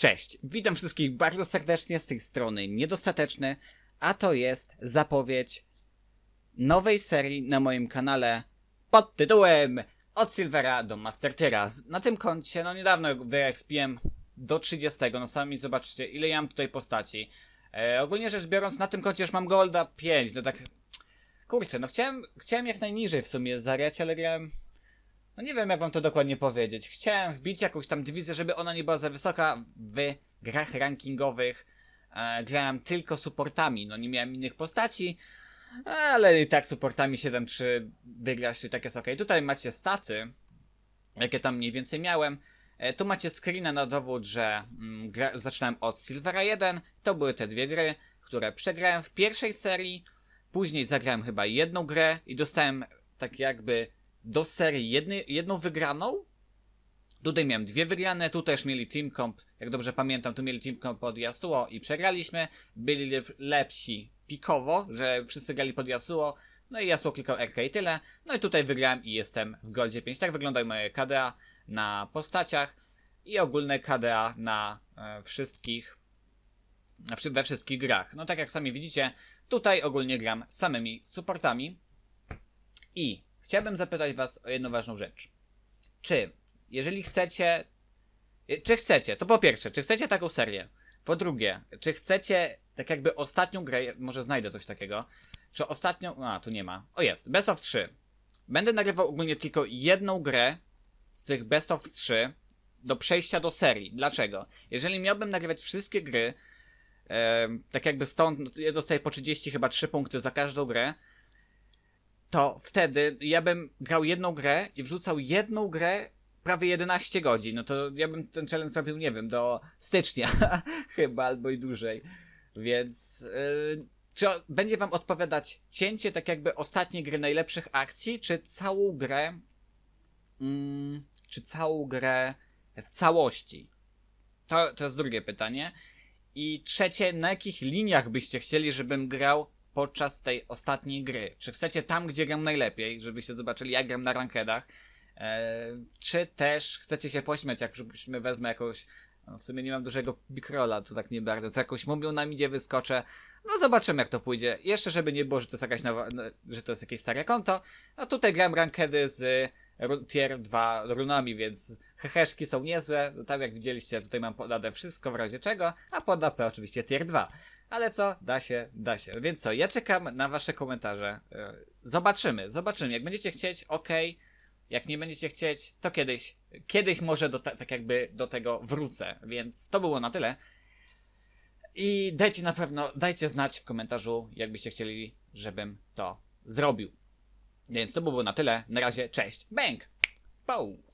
Cześć, witam wszystkich bardzo serdecznie z tej strony Niedostateczny, a to jest zapowiedź nowej serii na moim kanale pod tytułem Od Silvera do Master Tiera. Z- Na tym koncie, no niedawno wyexpiłem do 30, no sami zobaczcie ile ja mam tutaj postaci. E, ogólnie rzecz biorąc, na tym koncie już mam Golda 5, no tak... Kurczę, no chciałem, chciałem jak najniżej w sumie zariać, ale grałem... No nie wiem, jak wam to dokładnie powiedzieć. Chciałem wbić jakąś tam dywizję, żeby ona nie była za wysoka w grach rankingowych. E, grałem tylko supportami, no nie miałem innych postaci, ale i tak supportami 7-3 wygrać i tak jest ok. Tutaj macie staty, jakie tam mniej więcej miałem. E, tu macie screena na dowód, że mm, gra, zaczynałem od Silvera 1. To były te dwie gry, które przegrałem w pierwszej serii. Później zagrałem chyba jedną grę i dostałem tak jakby do serii jedny, jedną wygraną. Tutaj miałem dwie wygrane, tu też mieli Team Comp, jak dobrze pamiętam, tu mieli Team Comp pod Yasuo i przegraliśmy. Byli lep, lepsi pikowo, że wszyscy grali pod Yasuo, no i Yasuo klikał RK i tyle. No i tutaj wygrałem i jestem w Goldzie 5. Tak wyglądają moje KDA na postaciach i ogólne KDA na e, wszystkich we wszystkich grach. No tak jak sami widzicie, tutaj ogólnie gram samymi supportami. I chciałbym zapytać was o jedną ważną rzecz. Czy, jeżeli chcecie, e, czy chcecie, to po pierwsze, czy chcecie taką serię? Po drugie, czy chcecie tak jakby ostatnią grę, może znajdę coś takiego, czy ostatnią, a tu nie ma, o jest, Best of 3. Będę nagrywał ogólnie tylko jedną grę z tych Best of 3 do przejścia do serii. Dlaczego? Jeżeli miałbym nagrywać wszystkie gry, tak jakby stąd no, ja dostaję po 30 chyba 3 punkty za każdą grę, to wtedy ja bym grał jedną grę i wrzucał jedną grę prawie 11 godzin. No to ja bym ten challenge zrobił, nie wiem, do stycznia chyba albo i dłużej. Więc yy, czy będzie wam odpowiadać cięcie tak jakby ostatniej gry najlepszych akcji, czy całą grę mm, czy całą grę w całości? To, to jest drugie pytanie. I trzecie, na jakich liniach byście chcieli, żebym grał podczas tej ostatniej gry? Czy chcecie tam, gdzie gram najlepiej, żebyście zobaczyli, jak gram na rankedach? Eee, czy też chcecie się pośmiać, jak żebyśmy wezmę jakąś. No w sumie nie mam dużego bikrola, to tak nie bardzo. Co jakąś mumią na midzie wyskoczę. No zobaczymy, jak to pójdzie. Jeszcze, żeby nie było, że to jest jakaś nowa, no, że to jest jakieś stare konto. A tutaj gram rankedy z tier 2 runami, więc heheszki są niezłe. Tam jak widzieliście, tutaj mam podadę wszystko w razie czego, a pod AP oczywiście tier 2. Ale co? Da się, da się. Więc co, ja czekam na wasze komentarze. E, Zobaczymy, zobaczymy. Jak będziecie chcieć, ok. Jak nie będziecie chcieć, to kiedyś, kiedyś może do, ta- tak jakby do tego wrócę. Więc to było na tyle. I dajcie na pewno, dajcie znać w komentarzu, jakbyście chcieli, żebym to zrobił. Więc to było na tyle. Na razie, cześć. Bang! Pow!